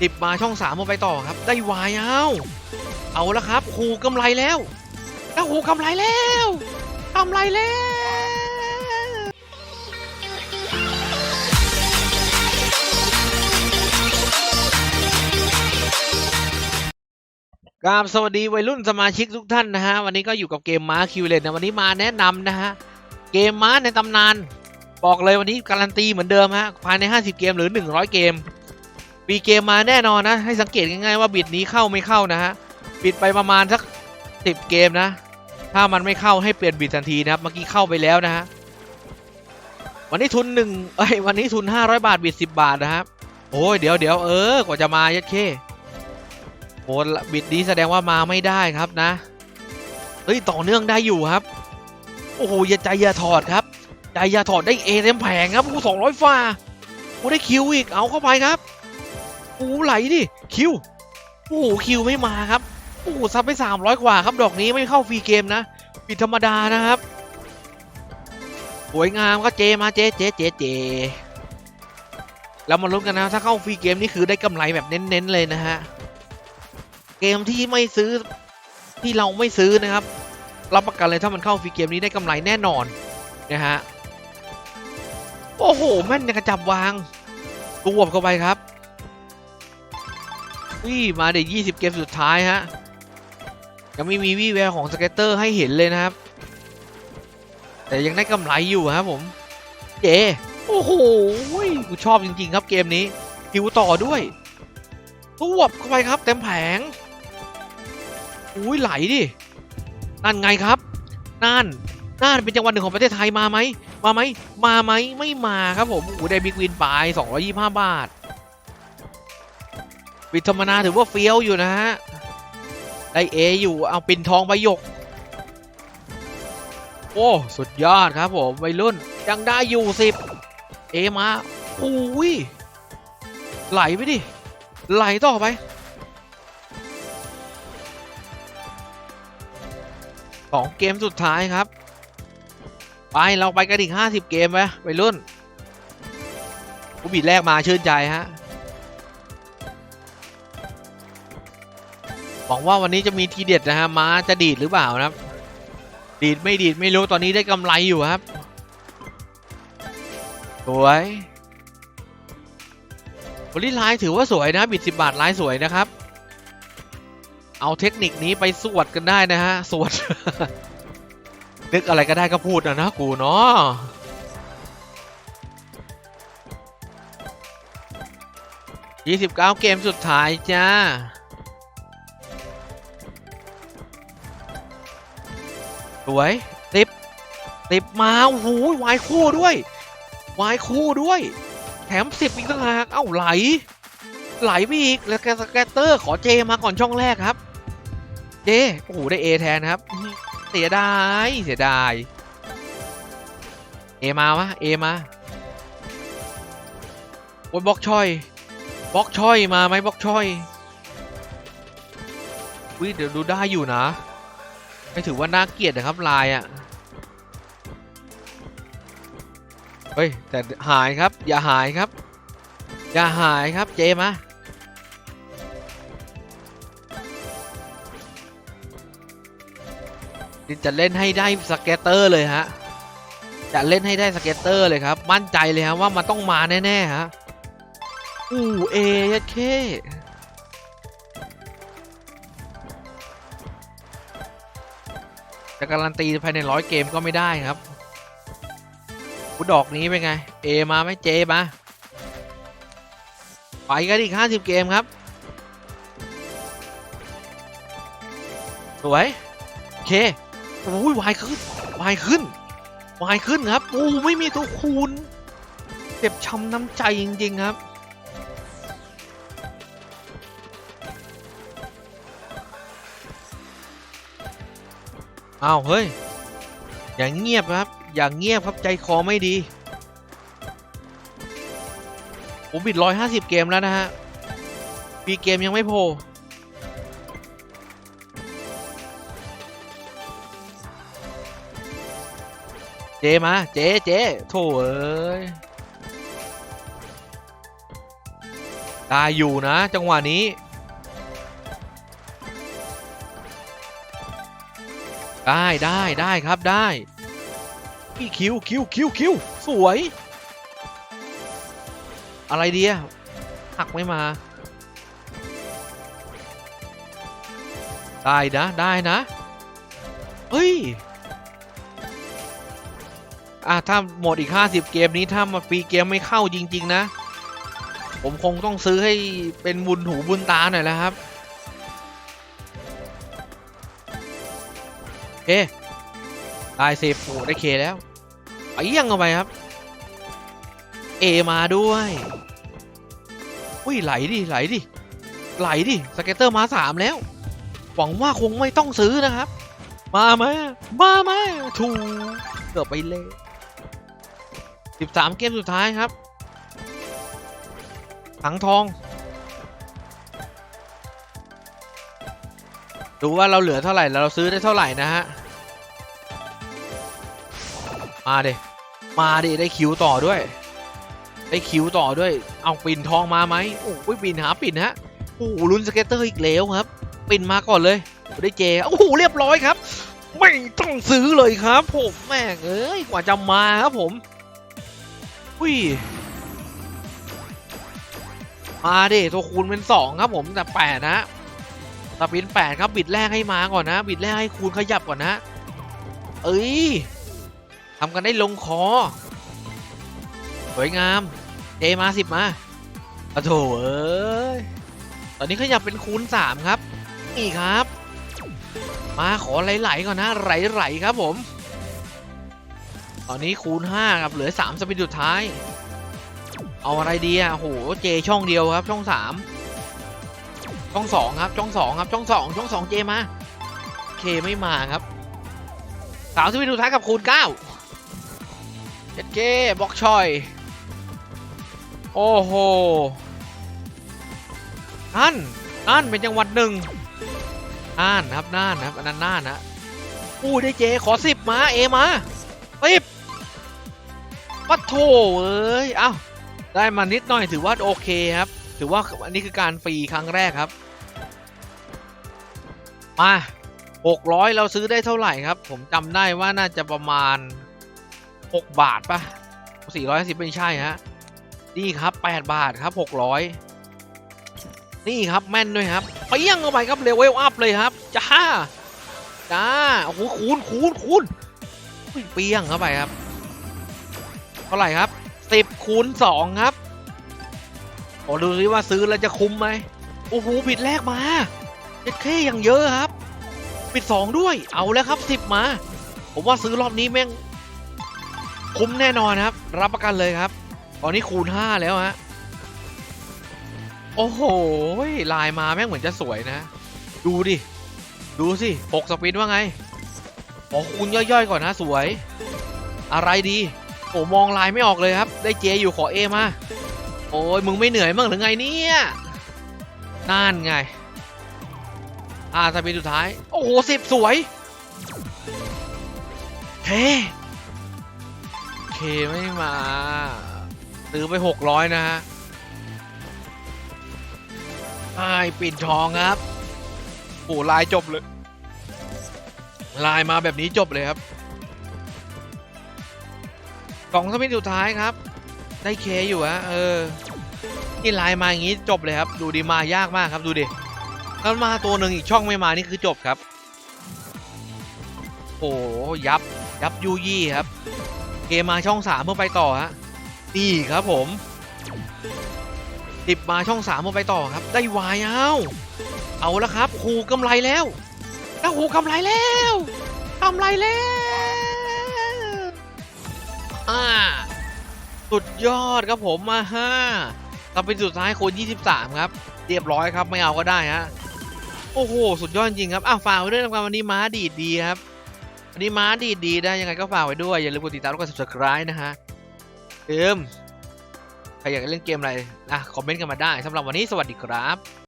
สิบมาช่องสามมาไปต่อครับ ได้วายเอาเอาแล้วครับครูกำไรแล้วแล้วครูกำไรแล้วกำไรแล้วกราบสวัสดีวัยรุ่นสมาชิกทุกท่านนะฮะ วันนี้ก็อยู่กับเกมม้าคิวเลนนะวันนี้มาแนะนำนะฮะ เกมม้าในตำนาน บอกเลยวันนี้การันตีเหมือนเดิมฮะ ภายใน 50 เกมหรือ 100 เกม ปีเกมมาแน่นอนนะ ให้สังเกตง่ายๆว่าบิดนี้เข้าไม่เข้านะฮะบิดไปประมาณสัก10เกมนะ ถ้ามันไม่เข้าให้เปลี่ยนบิดทันทีนะครับเมื่อกี้เข้าไปแล้วนะฮะวันนี้ทุนหนึ่งเอ้ยวันนี้ทุน500บาทบิด10บบาทนะครับโอ้ยเดี๋ยวเดี๋ยวเออกว่าจะมายัดเข้โอ้บิดนี้แสดงว่ามาไม่ได้ครับนะเฮ้ยต่อเนื่องได้อยู่ครับโอ้โหอย่าใจอย่าถอดครับใจอย่าถอดได้เอเต็มแผงครับโอ้สองร้อยฟ้าโอ้ได้คิวอีกเอาเข้าไปครับ อ้ไหลดิคิวโอ้โหคิวไม่มาครับโอ้โหซับไปสามร้อยกว่าครับดอกนี้ไม่เข้าฟรีเกมนะปิดธรรมดานะครับสวยงามก็เจมาเจเจเจเจแล้วมาลุ้นกันนะถ้าเข้าฟรีเกมนี่คือได้กำไรแบบเน้นๆเลยนะฮะเกมที่ไม่ซื้อที่เราไม่ซื้อนะครับ รับประกันเลยถ้ามันเข้าฟรีเกมนี้ได้กำไรแน่นอนนะฮะโอ้โหแม่นยกระจับวางตัวบเข้าไปครับ วี่มาเดี๋ยวยี่สิบเกมสุดท้ายฮะยังไม่มีวี่แววของสเก็ตเตอร์ให้เห็นเลยนะครับ แต่ยังได้กำไรอยู่ครับผมเจโอ้โหกูชอบจริง ๆ ครับเกมนี้คิวต่อด้วยตวบเข้าไปครับ เต็มแผงอุ้ยไหลดินั่นไงครับนั่นนั่นเป็นจังหวัดหนึ่งของประเทศไทยมาไหม มาไหม มาไหม ไม่มาครับผมโอ้ได้บิ๊กวินไป 225 บาท วิธรรมนาถือว่าเฟี้ยวอยู่นะฮะ ได้เออยู่เอาปินทองใบหยก โอ้ สุดยอดครับผมวัยรุ่น ยังได้อยู่สิบเอมาอุ้ย ไหลไปดิ ไหลต่อไป สองเกมสุดท้ายครับ ไป เราไปกันอีกห้าสิบเกมไปไปรุ่นกูบีดแรกมาชื่นใจฮะ วังว่าวันนี้จะมีทีเด็ดนะฮะม้าจะดีดหรือเปล่านะครับ ดีดไม่ดีดไม่รู้ตอนนี้ได้กำไรอยู่ครับสวยบริลายถือว่าสวยนะบิดสิบบาทลายสวยนะครับ เอาเทคนิคนี้ไปสวดกันได้นะฮะสวดนึกอะไรก็ได้ก็พูดนะนะกูเนาะยี่สิบเก้าเกมสุดท้ายจ้า สวยติบติบมาโอ้โหวายคู่ด้วยวายคู่ด้วย แถมสิบอีกต่างหากเอ้าไหล ไหลไปอีกแล้วแกสแกตเตอร์ขอเจมาก่อนช่องแรกครับ เจโอ้โหได้เอแทนครับ เสียดายเสียดายเอมาวะเอมาโอ้ยบล็อกชอยบล็อกชอยมาไหมบล็อกชอยวิเดี๋ยวดูได้อยู่นะ ไม่ถือว่าน่าเกลียดนะครับลายอะ่ะ เฮ้ย แต่หายครับ อย่าหายครับ อย่าหายครับเจมานี่จะเล่นให้ได้สเก็ตเตอร์เลยฮะ จะเล่นให้ได้สเก็ตเตอร์เลยครับ มั่นใจเลยฮะว่ามันต้องมาแน่ๆฮะ อู้เอยัดเค จะการันตีภายในร้อยเกมก็ไม่ได้ครับกูดอกนี้เป็นไง เอมาไหมเจมา ไปกันอีกห้าสิบเกมครับ สวย โอเค โอ้ยวายขึ้น วายขึ้น วายขึ้นครับ โอ้ไม่มีตัวคูณ เจ็บช้ำน้ำใจจริง ๆ ครับ อ้าวเฮ้ย อย่างเงียบครับ อย่างเงียบครับใจคอไม่ดี ผมบิดร้อยห้าสิบเกมแล้วนะฮะ ปีเกมยังไม่โผล่เจมาเจเจโถเอ้ยตได้อยู่นะ จังหวะนี้ ได้ได้ได้ครับได้พี่คิวคิวคิวคิวสวย อะไรเดีอะหักไม่มา ได้นะ ได้นะ เฮ้ย อะ ถ้าหมดอีก 50 เกมนี้ ถ้ามาฟรีเกมไม่เข้าจริง ๆ นะ ผมคงต้องซื้อให้เป็นบุญหูบุญตาหน่อยแล้วครับ เอ๊ได้เซฟโอ้ได้เคแล้วไปยังเอาไปครับ เอมาด้วย อุ้ยไหลดิไหลดิไหลดิสเก็ตเตอร์มาสามแล้ว หวังว่าคงไม่ต้องซื้อนะครับ มาไหมมาไหมถูกเกือบไปเลยสิบสามเกมสุดท้ายครับถังทอง ดูว่าเราเหลือเท่าไหร่แล้วเราซื้อได้เท่าไหร่นะฮะ มาเดมาเดได้คิวต่อด้วย ได้คิวต่อด้วย เอาปิ่นทองมาไหมโอ้ยปิ่นหาปิ่นฮะโอ้ลุ้นสเก็ตเตอร์อีกแล้วครับ ปิ่นมาก่อนเลยได้เจโอ้โหเรียบร้อยครับ ไม่ต้องซื้อเลยครับผมแม่งเอ้ยกว่าจะมาครับผมอุ้ยมาดิตัวคูณเป็นสองครับผมแต่แปดนะ ตะปินแปดครับบิดแรกให้มาก่อนนะ บิดแรกให้คูณขยับก่อนนะ เอ้ยทำกันได้ลงคอ สวยงามเจมาสิบมาโอ้โถเอ้ยตอนนี้ขยับเป็นคูณสามครับ นี่ครับ มาขอไหลๆก่อนนะ ไหลๆครับผม ตอนนี้คูณห้าครับเหลือสามสปินสุดท้าย เอาอะไรดีอะโหเจช่องเดียวครับช่องสาม ช่องสองครับช่องสองครับช่องสองช่องสองเจมาเคไม่มาครับสามสปินสุดท้ายกับคูณเก้าเจ็ดเจบล็อกชอย โอ้โหนั่นนั่นเป็นจังหวัดหนึ่งน่านครับน่านครับอันนั้นน่านนะอู้ได้เจขอสิบมาเอมาสิบปัดโถเอ้ยเอ้าได้มานิดหน่อยถือว่าโอเคครับ ถือว่าอันนี้คือการฟรีครั้งแรกครับ มาหกร้อยเราซื้อได้เท่าไหร่ครับ ผมจำได้ว่าน่าจะประมาณหกบาทปะสี่ร้อยสิบไม่ใช่ฮะ นี่ครับแปดบาทครับหกร้อยนี่ครับแม่นด้วยครับเปี้ยงเข้าไปครับเลเวลอัพเลยครับ จ้า จ้า โอ้โหคูณคูณคูณเปี้ยงเข้าไปครับ เท่าไหร่ครับสิบคูณสองครับ อดูซิว่าซื้อแล้วจะคุ้มไหมโอ้โหบิดแรกมาเจ็ดเคอย่างเยอะครับบิดสองด้วยเอาแล้วครับสิบมา ผมว่าซื้อรอบนี้แม่ง คุ้มแน่นอนครับ รับประกันเลยครับ ตอนนี้คูณห้าแล้วฮะโอ้โหลายมาแม่งเหมือนจะสวยนะ ดูดิ ดูสิหกสปินว่าไงขอคูณย่อยๆก่อนนะสวย อะไรดีโอ้มองลายไม่ออกเลยครับ ได้เจอยู่ขอเอมา โอ้ยมึงไม่เหนื่อยมั้างหรือไงเนี่ยนั่นไง อ่าสปินสุดท้าย โอ้โหสิบสวยเฮ้เคไม่มาซื้อไปหกร้อยนะฮะไอ้ปิ่นทองครับโอ้ลายจบเลย ลายมาแบบนี้จบเลยครับสองสปินสุดท้ายครับ ได้เคอยู่ฮะเออนี่ลายมาอย่างงี้จบเลยครับ ดูดีมายากมากครับดูดิแล้วมาตัวหนึ่งอีกช่องไม่มานี่คือจบครับ โอ้ยับยับยูยี่ครับ เกมมาช่องสามเพื่อไปต่อฮะนี่ครับผมติบมาช่องสามเพื่อไปต่อครับ ได้วายเอาเอาแล้วครับหูกำไรแล้วแล้วหูกำไรแล้วกำไรแล้วอ่า สุดยอดครับผมมาห้าทำเป็นสุดท้ายคน23 ครับ เรียบร้อยครับไม่เอาก็ได้ฮะโอ้โห สุดยอดจริงครับอ้าวฝากไว้ด้วยนะครับวันนี้ม้าดีดดีครับ วันนี้ม้าดีดดีนะยังไงก็ฝากไว้ด้วย อย่าลืมกดติดตามแล้วก็ subscribe นะฮะเติมใครอยากเล่นเกมอะไรอะคอมเมนต์กันมาได้สำหรับวันนี้สวัสดีครับ